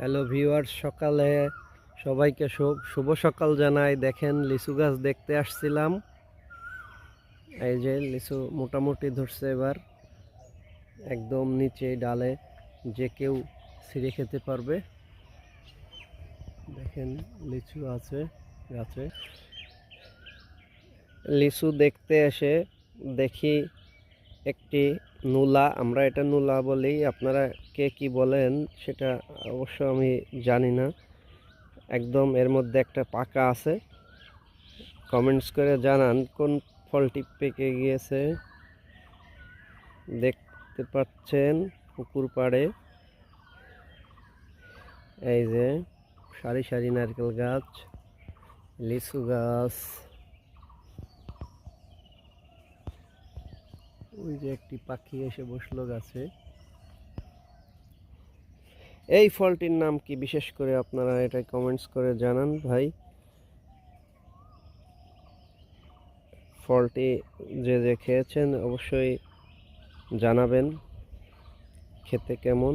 Hello viewers, সকালে সবাইকে শুভ সকাল জানাই। দেখেন, লিচু গাছ দেখতে আসছিলাম। এই যে লিচু মোটামুটি ধরছে এবার। একদম নিচে ডালে যে কেউ ছিঁড়ে খেতে পারবে। দেখেন, লিচু আছে গাছে। লিচু দেখতে এসে দেখি একটি নুলা, আমরা এটা নুলা বলি আপনারা কে কি বলেন সেটা অবশ্য আমি জানি না। একদম এর মধ্যে একটা পাকা আছে। কমেন্টস করে জানান কোন ফলটি পেকে গিয়েছে। দেখতে পাচ্ছেন পুকুর পাড়ে। এই যে সারি সারি নারকেল গাছ, লিচু গাছ। ওই যে একটি পাখি এসে বসল গাছে। এই ফলটির নাম কি? বিশেষ করে আপনারা এটা কমেন্টস করে জানান ভাই। ফলটি যে যে খেয়েছেন অবশ্যই জানাবেন, খেতে কেমন?